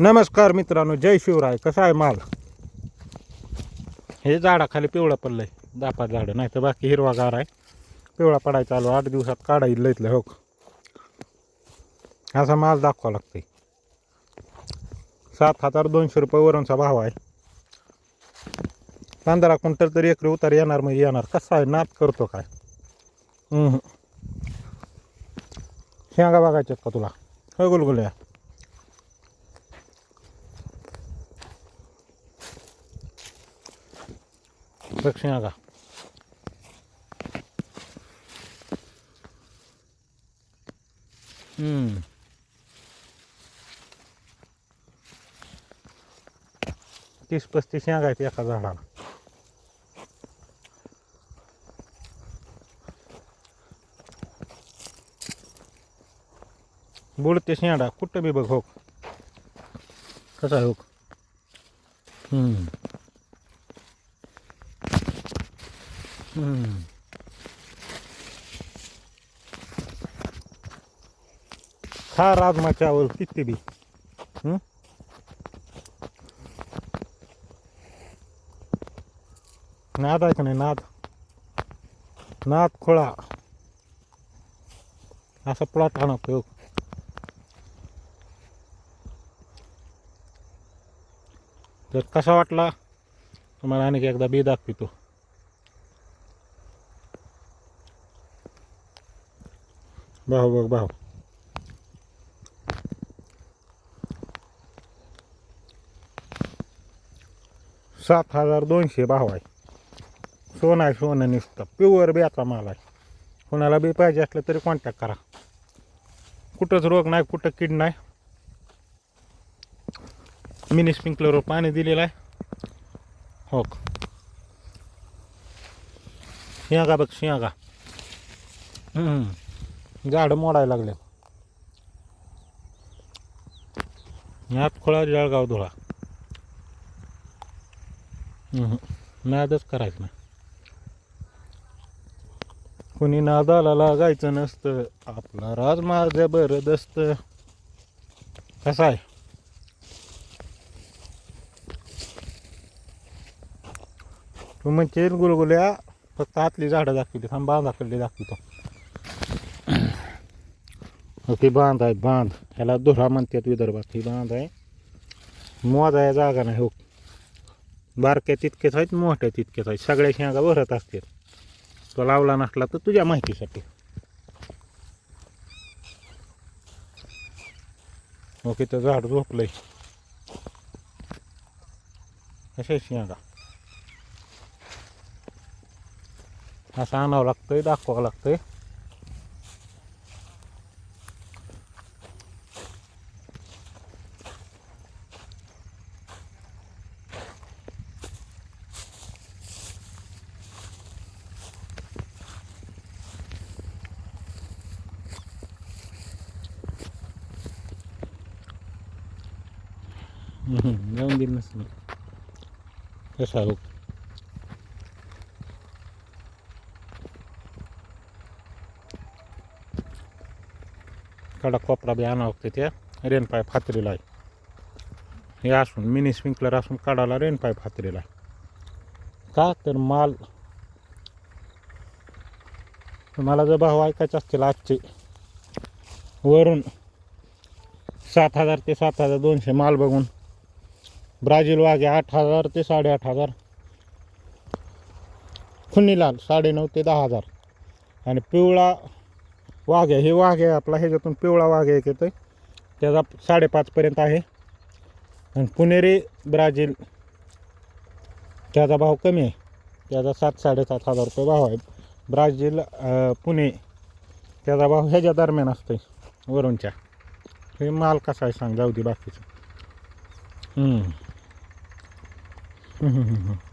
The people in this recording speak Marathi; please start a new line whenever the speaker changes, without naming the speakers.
नमस्कार मित्रांनो जय शिवराय. कसा आहे माल? हे झाडाखाली पिवळं पडलंय. दहा पाच झाडं नाही तर बाकी हिरवागार आहे. पिवळा पडायचा आलो आठ दिवसात काढायला इथलं हो. असा माल दाखवा लागते सात हजार दोनशे रुपये वरूनचा भाव आहे. पंधरा क्विंटल तरी एकरी उतार येणार म्हणजे येणार. कसा आहे? नात करतो काय? शेंगा बघायच्यात का तुला? हो गुलगुल्या. बघ शेंगा हम्म तीस पस्तीस शेंगा आहेत एका झाडाला बुडते शेंडा कुठं बी बघ हो कसा आहे हो हम्म. खा राजमा चावल किती बी. हम्म? नाद आहे का नाही? नाद. नाद खोळा. असा प्लॉट आणा उपयोग तर कसा वाटला तुम्हाला आणखी एकदा बी दाखवितो. भाऊ बघ भाऊ सात हजार दोनशे भाव आहे. सोनं आहे सोनं निसतं प्युअर बियाचा माल आहे. कोणाला बी पाहिजे असलं तरी कॉन्टॅक्ट करा. कुठंच रोग नाही कुठं किड नाही. मिनी स्प्रिंकलरवर पाणी दिलेलं आहे. हो शिंगा बघ शिंगा. झाडं मोडायला लागले. यात खोळा जळगाव धुळा. नादच करायचं नाही. कोणी नादाला लागायचं नसतं आपला राजमा जबरदस्त कसा आहे? तू म्हणजे गुलगुल्या फक्त आतली झाडं दाखवली थांब बांधाकडली दाखवतो. ओके बांध आहे बांध. ह्याला धुरा म्हणतात विदर्भात. ही बांध आहे. मोजाया जागा नाही हो. बारक्या तितकेच आहेत मोठ्या तितकेच आहेत. सगळ्या शेंगा भरत असतात तो लावला नसला तर तुझ्या माहितीसाठी. ओके तर झाड झोपलंय. अशा शेंगा. असं आणावं लागतंय दाखवावं लागतंय. जाऊन दिलं नसेल कसा हो कडा कोपरा बी आणावं लागते त्या रेन पाय फातरीला आहे हे असून मिनी स्प्रिंकलर असून काढायला रेन पाय फातरीला आहे का तर माल मला जर भाव ऐकायचे असतील आजचे वरून सात हजार ते सात हजार दोनशे माल बघून ब्राझील वाघे आठ हजार ते साडेआठ हजार. खुनीलाल साडेनऊ ते दहा हजार. आणि पिवळा वाघ्या हे वाघ आहे आपला ह्याच्यातून पिवळा वाघ एक येतो त्याचा साडेपाचपर्यंत आहे. आणि पुणेरी ब्राझील त्याचा भाव कमी आहे. त्याचा सात साडेसात हजार रुपये भाव आहे. ब्राझील पुणे त्याचा भाव ह्याच्या दरम्यान असतो वरूनच्या हे माल कसा आहे सांग जाऊ दे बाकीचं. हम्म. हम्म, हम्म, हम्म.